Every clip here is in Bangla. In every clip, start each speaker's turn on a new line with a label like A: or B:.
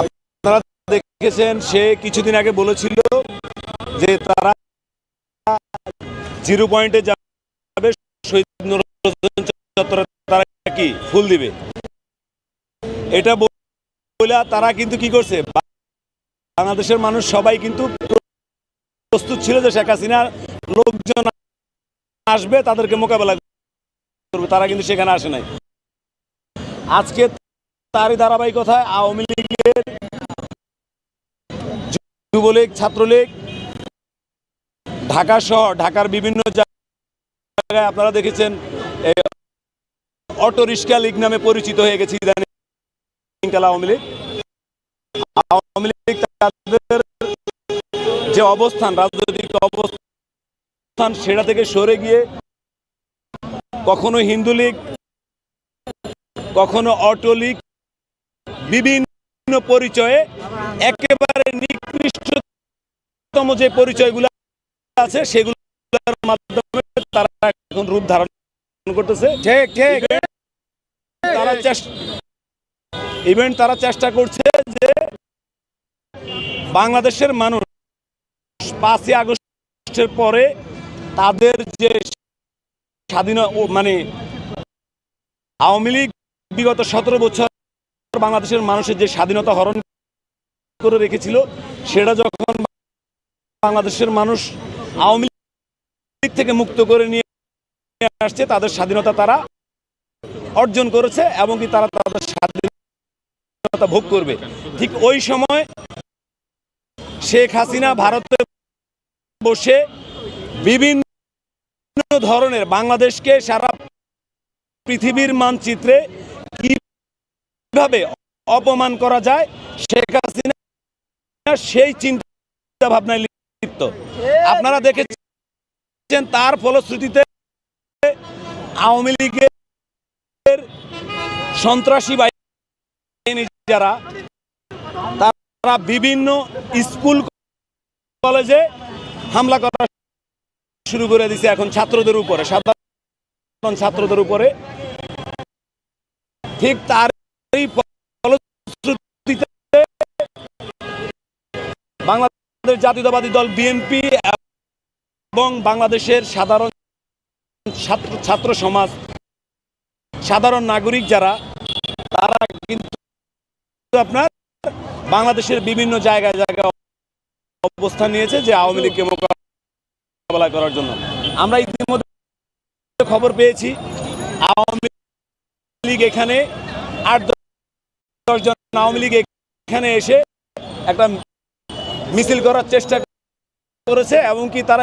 A: আপনারা দেখেছেন, সে কিছুদিন আগে বলেছিল যে তারা জিরো পয়েন্টে যাবে তারা কি ফুল দিবে? এটা বলে তারা কিন্তু কি করছে? বাংলাদেশের মানুষ সবাই কিন্তু প্রস্তুত ছিল যে শেখ হাসিনার লোকজন আসবে, তাদেরকে মোকাবেলা করবে। তারা কিন্তু সেখানে আসে নাই। আজকে তারই ধারাবাহিকতায় আওয়ামী লীগের যুবলীগ, ছাত্রলীগ, ঢাকা সহ ঢাকার বিভিন্ন জায়গায় আপনারা দেখেছেন অটো রিক্সা লীগ নামে পরিচিত হয়ে গেছে ইদানিং কাল আওয়ামী লীগ। আওয়ামী লীগ তাদের যে অবস্থান, রাজনৈতিক অবস্থান, সেটা থেকে সরে গিয়ে কখনো হিন্দু লীগ কখনো অটো লীগ বিভিন্ন পরিচয়ে একেবারে নিকৃষ্টতম যে পরিচয়গুলো আছে সেগুলোর মাধ্যমে তারা এখন রূপ ধারণ করতেছে।
B: ঠিক ঠিক।
A: তারা চেষ্টা ইভেন্ট তারা চেষ্টা করছে যে বাংলাদেশের মানুষ পাঁচই আগস্টের পরে তাদের যে স্বাধীন মানে আওয়ামী লীগ বিগত সতেরো বছর বাংলাদেশের মানুষের যে স্বাধীনতা হরণ করে রেখেছিল, সেটা যখন বাংলাদেশের মানুষ আওয়ামী লীগ থেকে মুক্ত করে নিয়ে আসছে, তাদের স্বাধীনতা তারা অর্জন করেছে এবং কি তারা তাদের স্বাধীনতা ভোগ করবে। ঠিক ওই সময় শেখ হাসিনা ভারতে বসে বিভিন্ন ধরনের বাংলাদেশকে সারা পৃথিবীর মানচিত্রে কীভাবে অপমান করা যায়, শেখ হাসিনা সেই চিন্তা ভাবনায় লিপ্ত। আপনারা দেখেছেন তার ফলশ্রুতিতে আওয়ামী লীগের সন্ত্রাসী বাহিনী যারা, তারা বিভিন্ন স্কুল, কলেজে হামলা করা শুরু করে দিছে এখন ছাত্রদের উপরে, সাধারণ ছাত্রদের উপরে। ঠিক তারই ফলশ্রুতিতে বাংলাদেশ জাতীয়তাবাদী দল বিএনপি এবং বাংলাদেশের সাধারণ ছাত্র ছাত্র সমাজ, সাধারণ নাগরিক যারা, তারা কিন্তু আপনার বাংলাদেশের বিভিন্ন জায়গায় জায়গায় অবস্থান নিয়েছে যে আওয়ামী লীগকে মোকাবেলা করার জন্য। আমরা ইতিমধ্যে খবর পেয়েছি, আওয়ামী লীগ এখানে আট দশ দশজন আওয়ামী লীগ এখানে এসে একটা মিছিল করার চেষ্টা করেছে এবং কি তারা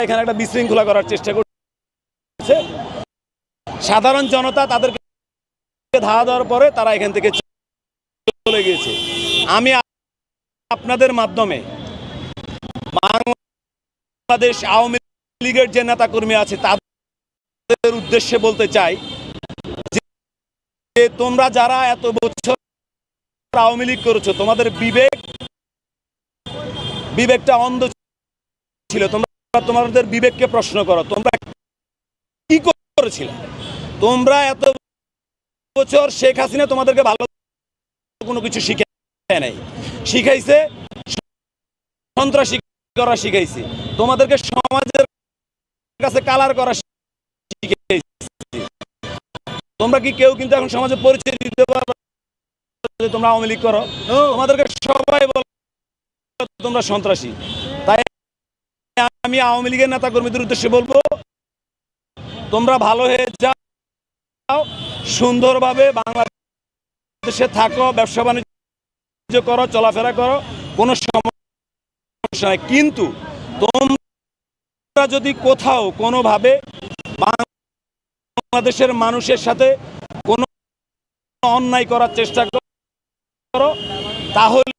A: এখানে একটা বিশৃঙ্খলা করার চেষ্টা করছে। সাধারণ জনতা তাদেরকে ধাওয়া দেওয়ার পরে তারা এখান থেকে চলে গিয়েছে। আমি আপনাদের মাধ্যমে বাংলাদেশ আওয়ামী লীগের যে নেতাকর্মী আছে তাদের উদ্দেশ্যে বলতে চাই তোমরা যারা এত বছর আওয়ামী লীগ করেছ, তোমাদের বিবেক বিবেকটা অন্ধ ছিল। তোমরা তোমাদের বিবেককে প্রশ্ন করো, তোমরা কি করেছিলে? তোমরা এত বছর শেখ হাসিনা তোমাদেরকে ভালো কোনো কিছু শিখে নাই। শিখাইছে, সন্ত্রাসী করা শিখাইছে। তোমাদেরকে সমাজের কাছে কালার করা তোমরা কি কেউ কিন্তু এখন সমাজে পরিচয় দিতে পারবে? যে তোমরা আওয়ামী লীগ করো। তোমাদেরকে সবাই বলে তোমরা সন্ত্রাসী। তাই আমি আওয়ামী লীগের নেতা কর্মীদের উদ্দেশ্যে বলব তোমরা ভালো হয়ে যাও সুন্দরভাবে বাংলাদেশে থাকো ব্যবসা বাণিজ্য করো চলাফেরা করো কোনো সমস্যা নাই। কিন্তু তোমরা যদি কোথাও কোনোভাবে বাংলাদেশের মানুষের সাথে কোনো অন্যায় করার চেষ্টা করো, তাহলে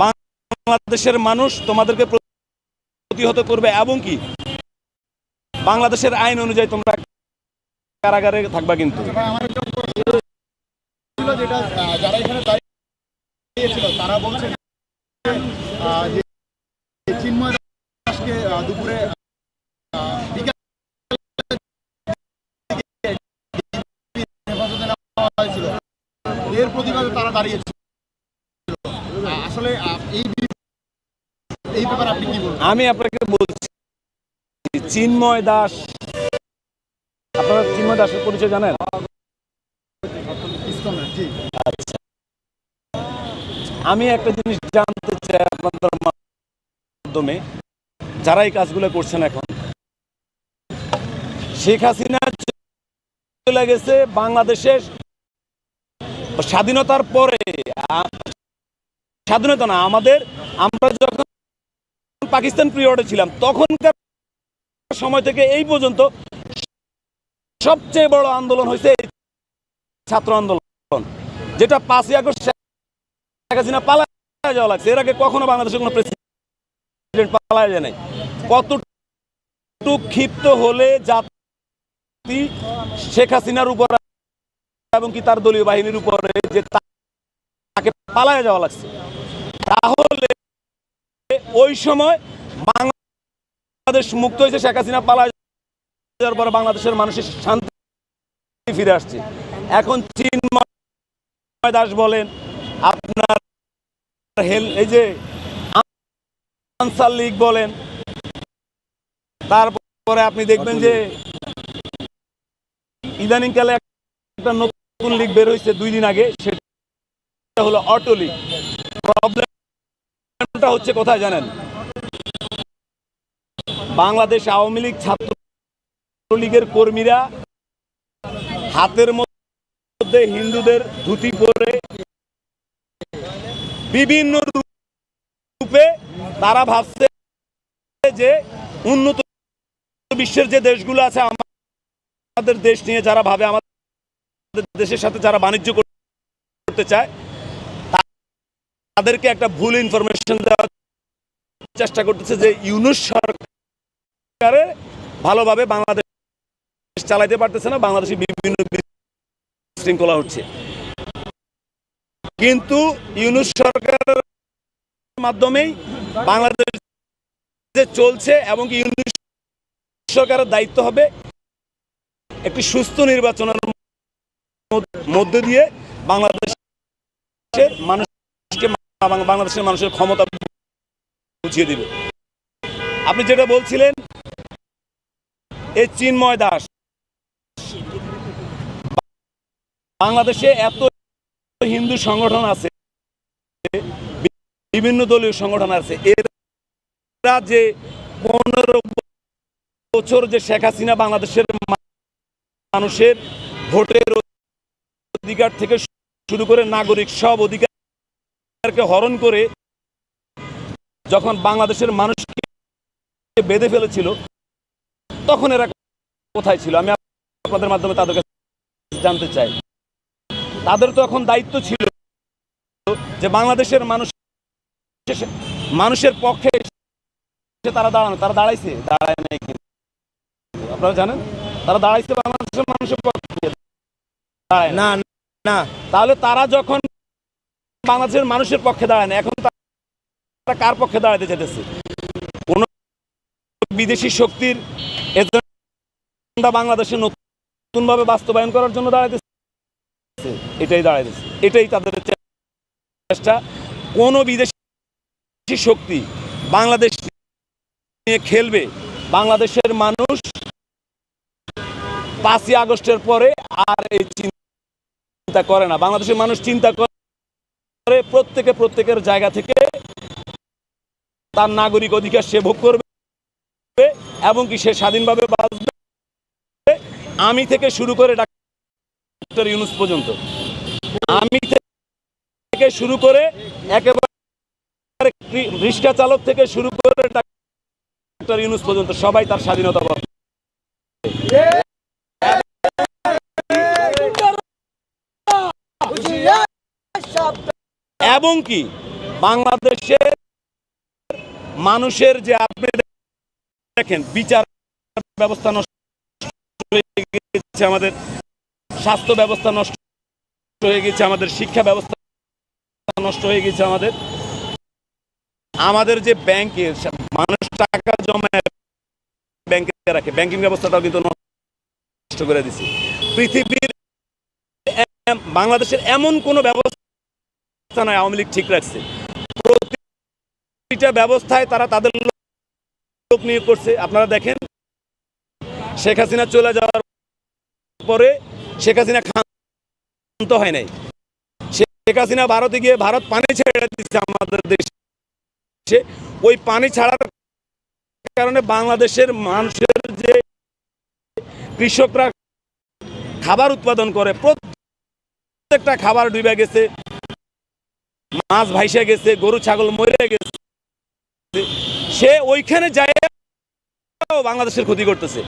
A: বাংলাদেশের মানুষ তোমাদেরকে প্রতিহত করবে এবং কি? বাংলাদেশের আইন অনুযায়ী তোমরা কারাগারে থাকবা কিন্তু।
B: তারা এর প্রতিবাদে তারা দাঁড়িয়েছিল আহ, আসলে এই এই ব্যাপারে আপনি কি বলবেন?
A: আমি আপনাকে বলছি চিন্ময় দাস আপনারা চিন্ময় দাসের পরিচয় জানেন? আমি একটা জিনিস জানতে চাই আপনাদের মাধ্যমে যারা এই কাজগুলো করছেন এখন। শেখ হাসিনা চলে গেছে বাংলাদেশের স্বাধীনতার পরে স্বাধীনতা না, আমাদের, আমরা যখন পাকিস্তান পিরিয়ডে ছিলাম, তখনকার সময় থেকে এই পর্যন্ত সবচেয়ে বড় আন্দোলন হয়েছে ছাত্র আন্দোলন, যেটা পাঁচই আগস্ট শেখ হাসিনা পালায় যাওয়া লাগছে। এর আগে কখনো বাংলাদেশের কোনো প্রেসিডেন্ট পালায় যায় নাই। কতটুক ক্ষিপ্ত হলে জাতি শেখ হাসিনার উপর এবং কি তার দলীয় বাহিনীর উপরে যে তাকে পালায় যাওয়া লাগছে। তাহলে ওই সময় বাংলাদেশ মুক্ত হয়েছে, শেখ হাসিনা পালায় যাওয়ার পরে বাংলাদেশের মানুষের শান্তি ফিরে আসছে। এখন চীন দাস বলেন, আপনার হেল এই যে আনসার লীগ বলেন, তারপরে আপনি দেখবেন যে ইদানিংকালে একটা নতুন লীগ বের হয়েছে দুই দিন আগে, সেটা হলো অটো লীগ প্রবলেমটা হচ্ছে কোথায় জানেন? বাংলাদেশ আওয়ামী লীগ ছাত্র লীগের কর্মীরা হাতের মধ্যে হিন্দুদের ধুতি পরে বিভিন্ন রূপে তারা ভাবছে যে উন্নত বিশ্বের যে দেশগুলো আছে, আমাদের দেশ নিয়ে যারা ভাবে, আমাদের দেশের সাথে যারা বাণিজ্য করতে চায়, তাদেরকে একটা ভুল ইনফরমেশন দেওয়ার চেষ্টা করতেছে যে ইউনুস সরকারে ভালোভাবে বাংলাদেশ চালাইতে পারতেছে না, বাংলাদেশে বিভিন্ন শৃঙ্খলা হচ্ছে। কিন্তু ইউনুস সরকারের মাধ্যমেই বাংলাদেশ যে চলছে এবং ইউনুস সরকারের দায়িত্ব হবে একটি সুস্থ নির্বাচনের মধ্য- দিয়ে বাংলাদেশের মানুষকে বাংলাদেশের মানুষের ক্ষমতা বুঝিয়ে দিবে। আপনি যেটা বলছিলেন এই চিন্ময় দাস। বাংলাদেশে এত হিন্দু সংগঠন আছে, বিভিন্ন দলীয় সংগঠন আছে, এরা যে পনেরো বছর যে শেখ হাসিনা বাংলাদেশের মানুষের ভোটের অধিকার থেকে শুরু করে নাগরিক সব অধিকারকে হরণ করে যখন বাংলাদেশের মানুষকে বেঁধে ফেলেছিল, তখন এরা কোথায় ছিল? আমি আপনাদের মাধ্যমে তাদের কাছে জানতে চাই। তাদের তো এখন দায়িত্ব ছিল যে বাংলাদেশের মানুষ মানুষের পক্ষে তারা দাঁড়ানো, তারা দাঁড়াইছে? দাঁড়ায় নাই আপনারা জানেন? তারা দাঁড়াইছে বাংলাদেশের মানুষের পক্ষে। না? না তাহলে তারা যখন বাংলাদেশের মানুষের পক্ষে দাঁড়ায় এখন তারা কার পক্ষে দাঁড়াতে চাইতেছে? কোন বিদেশি শক্তির বাংলাদেশে নতুনভাবে বাস্তবায়ন করার জন্য দাঁড়াইতেছে? এটাই দাঁড়াইতেছে। এটাই তাদের চেষ্টা। কোন বিদেশি শক্তি বাংলাদেশ নিয়ে খেলবে, বাংলাদেশের মানুষ পাঁচই আগস্টের পরে আর এই চিন্তা করে না। বাংলাদেশের মানুষ চিন্তা করে প্রত্যেকে প্রত্যেকের জায়গা থেকে তার নাগরিক অধিকার সে ভোগ করবে এবং কি সে স্বাধীনভাবে বাঁচবে। আমি থেকে শুরু করে ডাক্তার ইউনুস পর্যন্ত। আমি থেকে শুরু করে একেবারে রিক্সা চালক থেকে শুরু করে ডাক্তার ইউনুস পর্যন্ত সবাই তার স্বাধীনতা পাবে এবং কি? বাংলাদেশের মানুষের যে আপনি দেখেন, বিচার ব্যবস্থা গেছে আমাদের, স্বাস্থ্য ব্যবস্থা নষ্ট হয়ে গেছে আমাদের, শিক্ষা ব্যবস্থা নষ্ট হয়ে গেছে আমাদের। আমাদের যে ব্যাংকে মানুষ টাকা জমায় ব্যাংকে রাখে ব্যাংকিং ব্যবস্থাটাও কিন্তু নষ্ট করে দিছে। পৃথিবীর বাংলাদেশের এমন কোনো ব্যবস্থা নয় আওয়ামী লীগ ঠিক রাখছে। প্রতিটা ব্যবস্থায় তারা তাদের লোক নিয়োগ করছে। আপনারা দেখেন, শেখ হাসিনা চলে যাওয়ার পরে শেখ হাসিনা ক্ষান্ত হয় নাই। শেখ হাসিনা ভারতে গিয়ে ভারত পানি ছেড়ে দিচ্ছে আমাদের দেশে। ওই পানি ছাড়ার কারণে বাংলাদেশের মানুষের যে কৃষকরা খাবার উৎপাদন করে, প্রত্যেকটা খাবার ডুবে গেছে। মাছ ভাইসে গেছে গরু ছাগল মরে গেছে। সে ওইখানে যায় বাংলাদেশের ক্ষতি করতেছে।